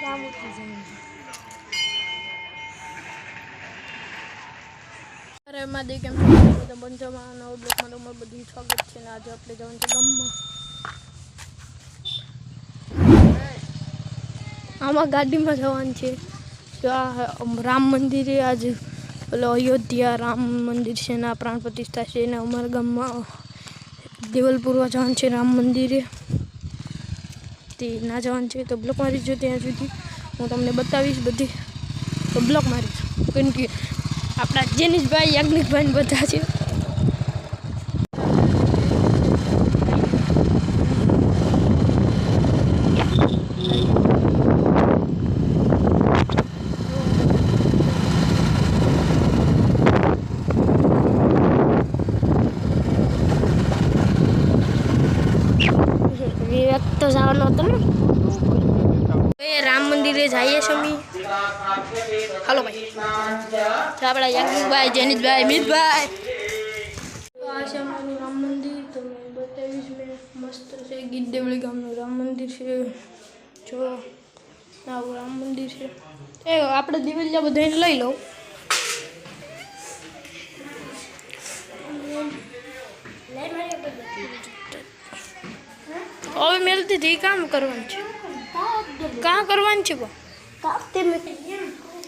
ઉઠી જાય અરે માદી કેમ બધા બંજામાં નવો બ્લોકમાં તમારું બધું સ્વાગત છે. ને આજે આપણે જવાનું છે આમાં ગાડીમાં જવાનું છે રામ મંદિરે આજે પેલો અયોધ્યા રામ મંદિર છે ને આ પ્રાણ પ્રતિષ્ઠા છે ને અમારા ગામમાં દેવલપુરમાં જવાનું છે રામ મંદિરે. તે ના જવાનું છે તો બ્લોક મારી જો ત્યાં સુધી. હું તમને બતાવીશ બધી. તો બ્લોક મારી. કેમ કે આપણા જેનિશભાઈ, યાજ્ઞિકભાઈ બધા છે. તો જવાનો હતો ને. રામ મંદિરે જઈએ છીએ હાલો ભાઈ. આપણા યાજ્ઞિકભાઈ જેનિશભાઈ મિતભાઈ. આ છે અમારું રામ મંદિર તમે બતાવીશ મેં મસ્ત છે. ગીતદેવળી ગામનું રામ મંદિર છે. જો આવું રામ મંદિર છે. એ આપણે દિવેલિયા બધાને લઈ લો હવે મેલતી હતી કામ કરવાનું છે કાં કરવાનું છે બા કાપતે મેં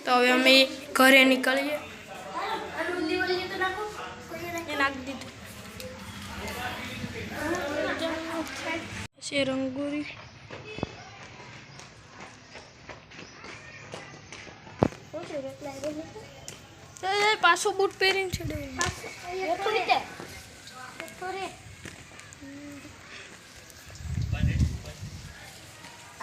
તો હવે અમે ઘરે નીકળીએ એ નાખી દીધું છે રંગોળી એ પાછો બૂટ પહેરીને છે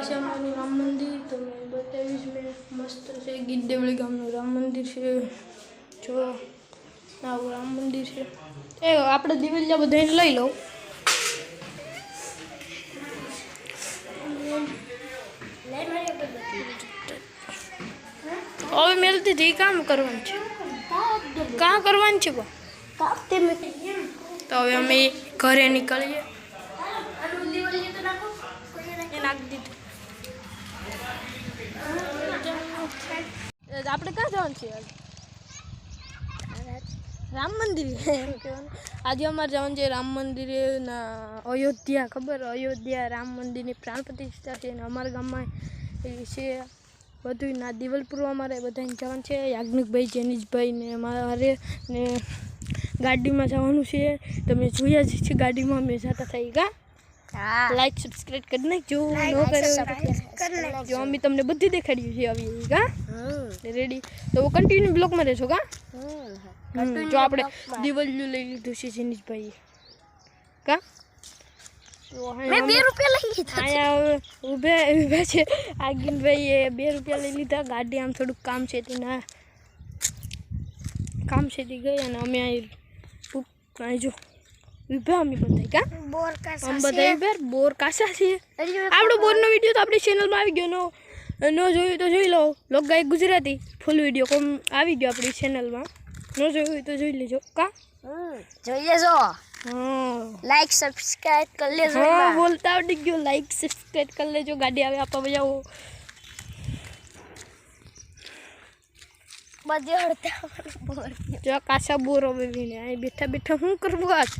તો આ છે અમારું રામ મંદિર તમે બતાવીશ મેં મસ્ત છે ગીત દેવળી ગામનું રામ મંદિર છે જો આવું રામ મંદિર છે એ આપણે દિવેલિયા બધાને લઈ લો લઈ મારી અગરબત્તી હવે મેલતી હતી કામ કરવાનું છે કાપ કાં કરવાનું છે બા કાપતે મેં તો હવે અમે ઘરે નીકળીએ એ નાખી દીધું જવાનું છે રામ મંદિર આજે અમારે જવાનું છે રામ મંદિરે અયોધ્યા. ખબર? અયોધ્યા રામ મંદિરની પ્રાણ પ્રતિષ્ઠા છે ને અમારા ગામમાં એ છે. બધું ના, દિવલપુર અમારે બધાને જવાનું છે. યાજ્ઞિકભાઈ, જેનિશભાઈ ને મારે ને ગાડીમાં જવાનું છે. તમે જોયા જ છે ગાડીમાં અમે જતા થઈ હા લાઈક સબસ્ક્રાઇબ કરી નાખજો. નો કરી જો અમે તમને બધી દેખાડ્યું છે આવી કા રેડી તો કન્ટિન્યુ બ્લોકમાં રહેશો કા જો આપણે દિવાલિયું લઈ લીધું છે જીનીશભાઈ કા મેં બે રૂપિયા લઈ લીધા અહીંયા ઊભા ઊભા છે. આગિનભાઈએ બે રૂપિયા લઈ લીધા. ગાડી આમ થોડુંક કામ છે તેના કામ છે તે ગઈ અને અમે અહીં જો ઊભા અમે બધા કા બોર કા આમ બધા ઊભા બોર કાસા છે સાસી આપણો બોરનો વિડીયો તો આપણી ચેનલમાં આવી ગયો નો ન જોયું તો જોઈ લો લોક ગાય ગુજરાતી ફૂલ વિડીયો કોમ આવી ગયો આપણી ચેનલમાં ન જોયું હોય તો જોઈ લેજો કા જોઈએ જો હા લાઈક સબસ્ક્રાઇબ કરી લેજો હા એમાં. બોલતા આવડી ગયો લાઈક સબસ્ક્રાઇબ કરી લેજો ગાડી આવે આપવા બજાવો બધે હડતા બોર જો આ કાચા બોર હવે વિને અહીં બેઠા બેઠા શું કરવું આજ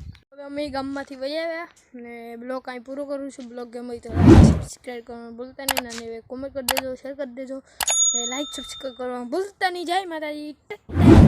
હવે અમે ગામમાંથી વહી આવ્યા ને બ્લોગ અહીં પૂરો કરું છું. બ્લોગ ગમે તો સબસ્ક્રાઈબ કરવાનું ભૂલતા નહીં અને કોમેન્ટ કરી દેજો શેર કરી દેજો લાઈક સબસ્ક્રાઈબ કરવાનું ભૂલતા નહીં. જાય માતાજી.